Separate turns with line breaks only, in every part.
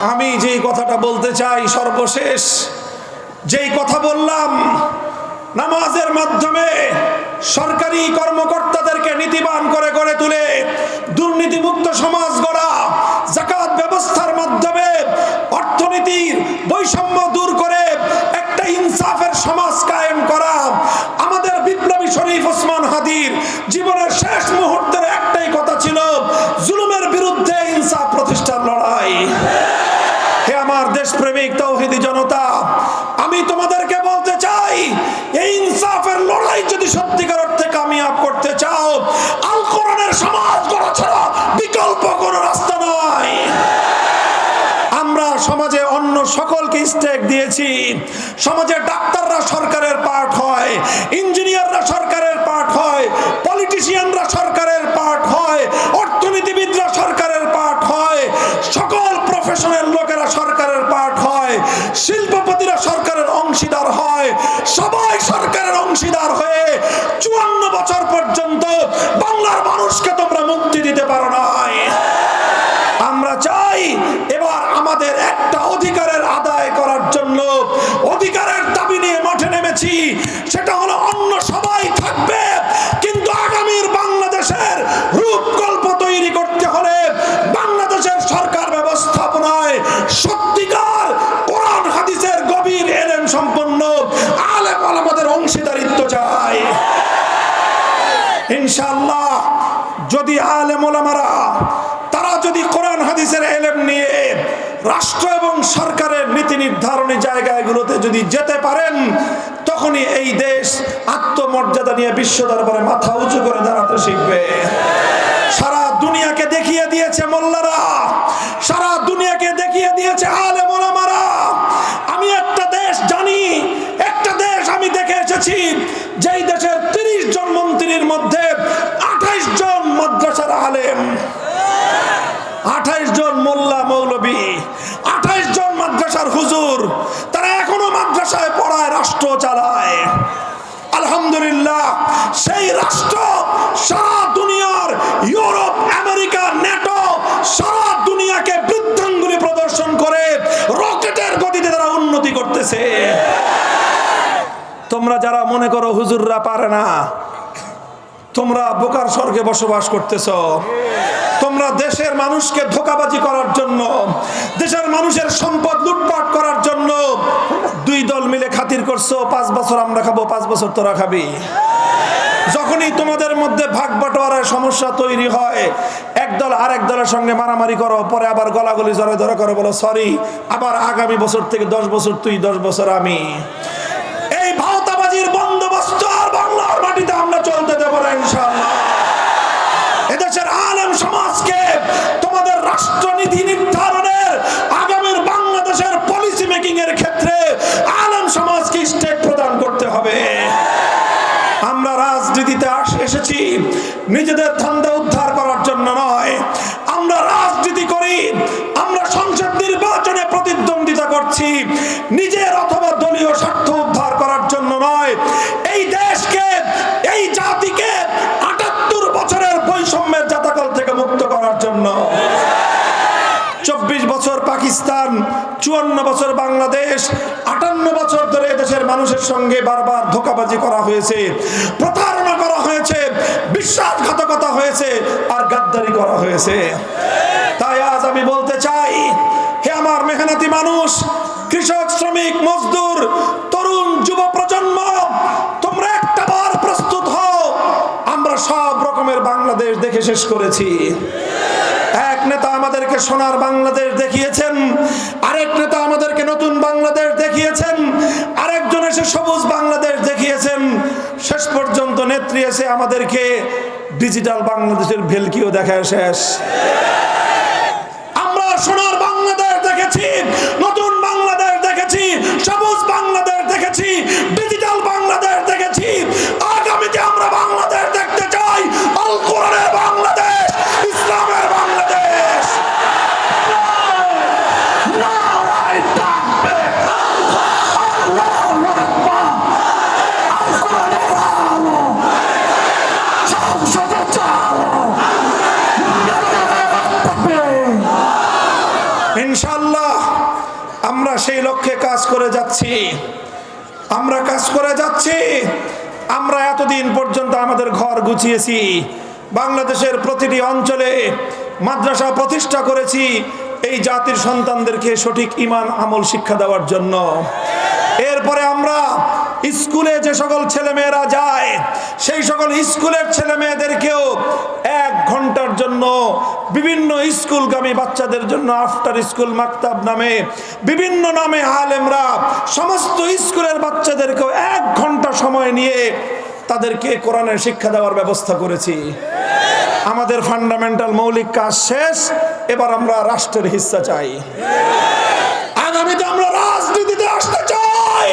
আমি যেই কথাটা বলতে চাই সর্বশেষ, যেই কথা বললাম, নামাজের মাধ্যমে সরকারি কর্মকর্তাদেরকে নীতিবান করে গড়ে তুলে দুর্নীতিমুক্ত সমাজ গড়া সকলকে স্টেক দিয়েছি। সমাজে ডাক্তাররা সরকারের পার্ট হয়, ইঞ্জিনিয়াররা সরকারের পার্ট হয় পলিটিশিয়ানরা সরকারের পার্ট হয়, অর্থনীতিবিদরা সরকারের পার্ট হয়, সকল প্রফেশনাল লোকেরা সরকারের পার্ট হয়, শিল্পপতিরা সরকারের অংশীদার হয়, সবাই সরকারের অংশীদার হয়ে চুয়ান্ন বছর পর্যন্ত বাংলার মানুষকে তোমরা মুক্তি দিতে পারো নাই। আমরা চাই এবার আমাদের করার জন্য অধিকারের দাবি নিয়ে মাঠে নেমেছি। সেটা হলো অন্য সবাই থাকবে, কিন্তু আগামীর বাংলাদেশের রূপকল্প তৈরি করতে হলে বাংলাদেশের সরকার ব্যবস্থাপনায় সত্যিকার কোরআন, হাদিসের গভীর এলেন সম্পন্ন আলে আমাদের অংশীদারিত্ব চাই। ইনশাল্লাহ যদি আলে ওলামারা তারা যদি কোরআন হাদিসের এলেম নিয়ে রাষ্ট্র এবং সরকারের নীতি নির্ধারণী জায়গাগুলোতে যদি যেতে পারেন, তখনই এই দেশ আত্মমর্যাদা নিয়ে বিশ্ব দরবারে মাথা উঁচু করে দাঁড়াতে শিখবে। সারা দুনিয়াকে দেখিয়ে দিয়েছে মোল্লারা, সারা দুনিয়াকে দেখিয়ে দিয়েছে আলেম ওলামারা। আমি একটা দেশ জানি, একটা দেশ আমি দেখে এসেছি, যেই দেশের তিরিশ জন মন্ত্রীর মধ্যে আঠাইশ জন মোল্লা মৌলবী, আঠাইশ জন মাদ্রাসার হুজুর, তারা এখনও মাদ্রাসায় পড়ায়, রাষ্ট্র চালায়। আলহামদুলিল্লাহ, সেই রাষ্ট্র সারা দুনিয়ার ইউরোপ, আমেরিকা নেটো সারা দুনিয়াকে বৃদ্ধাঙ্গুলি প্রদর্শন করে, রকেটের গতিতে তারা উন্নতি করতেছে। তোমরা যারা মনে করো হুজুররা পারে না, তোমরা বোকার স্বর্গে বসবাস করতেছ। তোমরা দেশের মানুষকে ধোকাবাজি করার জন্য, দেশের মানুষের সম্পদ লুটপাট করার জন্য দুই দল মিলে খাতির করছ, পাঁচ বছর আমরা খাব, পাঁচ বছর তোরা খাবি। যখনই তোমাদের মধ্যে ভাগ বাটোয়ারার সমস্যা তৈরি হয় একদল আরেক দলের সঙ্গে মারামারি করো, পরে আবার গলাগলি জড়ে ধরে করো বলো সরি আবার আগামী বছর থেকে দশ বছর তুই, দশ বছর আমি। এই ভাওতাবাজির বন্দোবস্ত আর বাংলার মাটিতে আমরা চলতে দেবো না, ইনশাআল্লাহ। এদেশের আলেম সমাজকে তোমাদের রাষ্ট্রনীতি নির্ধারণের, আগামীর বাংলাদেশের পলিসি মেকিং এর ক্ষেত্রে আলেম সমাজকে স্টেপ প্রদান করতে হবে। আমরা রাজনীতিতে এসেছি। নিজেদের ধান্দা পাকিস্তান, চুয়ান্ন বছর বাংলাদেশ, আটান্ন বছর ধরে দেশের মানুষের সঙ্গে বারবার ধোকাবাজি করা হয়েছে, প্রতারণা করা হয়েছে, বিশ্বাসঘাতকতা হয়েছে আর গাদ্দারি করা হয়েছে। তাই আজ আমি বলতে চাই, হে আমার মেহনতি মানুষ, কৃষক, শ্রমিক, মজদুর, তরুণ, যুব প্রজন্ম, তোমরা একটা বার প্রস্তুত হও, আমরা সব রকমের বাংলাদেশ দেখে শেষ করেছি। এক নেতা সোনার বাংলাদেশ দেখিয়েছেন। আরেক নেতা আমাদেরকে নতুন বাংলাদেশ দেখিয়েছেন। আরেকজন এসে সবুজ বাংলাদেশ দেখিয়েছেন। শেষ পর্যন্ত নেত্রী এসে আমাদেরকে ডিজিটাল বাংলাদেশের ভেলকিও দেখায় শেষ। করে যাচ্ছি। আমরা কাজ করে যাচ্ছি। আমরা এতদিন পর্যন্ত আমাদের ঘর গুছিয়েছি। বাংলাদেশের প্রতিটি অঞ্চলে মাদ্রাসা প্রতিষ্ঠা করেছি। এই জাতির সন্তানদেরকে সঠিক ইমান, আমল, শিক্ষা দেওয়ার জন্য। এরপরে আমরা স্কুলে যে সকল ছেলেমেয়েরা যায়, সেই সকল স্কুলের ছেলে মেয়েদেরকেও এক ঘণ্টার জন্য বিভিন্ন স্কুলগামী বাচ্চাদের জন্য আফটার স্কুল মাকতাব নামে বিভিন্ন নামে আলেমরা সমস্ত স্কুলের বাচ্চাদেরকেও এক ঘণ্টা সময় নিয়ে তাদেরকে কোরআনের শিক্ষা দেওয়ার ব্যবস্থা করেছি। আমাদের ফান্ডামেন্টাল মৌলিক কাজ শেষ, এবার আমরা রাষ্ট্রের হিস্সা চাই। আগামীতে আমরা রাজনীতিতে আসতে চাই।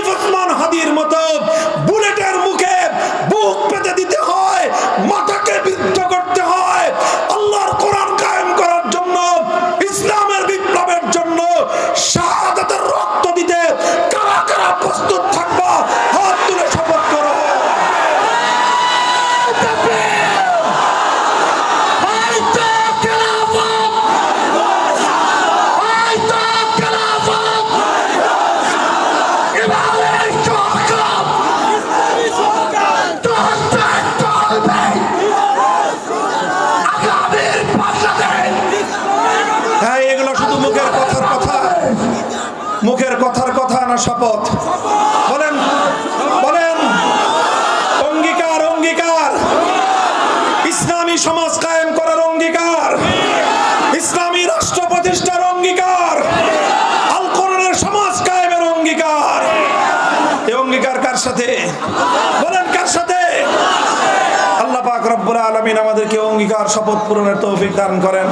শরীফ না শপথ। বলেন বলেন, অঙ্গীকার অঙ্গীকার। ইসলামী সমাজ কায়েম করার অঙ্গীকার। ইসলামী রাষ্ট্র প্রতিষ্ঠার অঙ্গীকার। আল সমাজ কায়েমের অঙ্গীকার। এই অঙ্গীকার কার সাথে? বলেন, কার সাথে? আল্লাহ পাক রব্বুল আলামিন আমাদেরকে অঙ্গীকার, শপথ পূরণের তৌফিক দান করেন।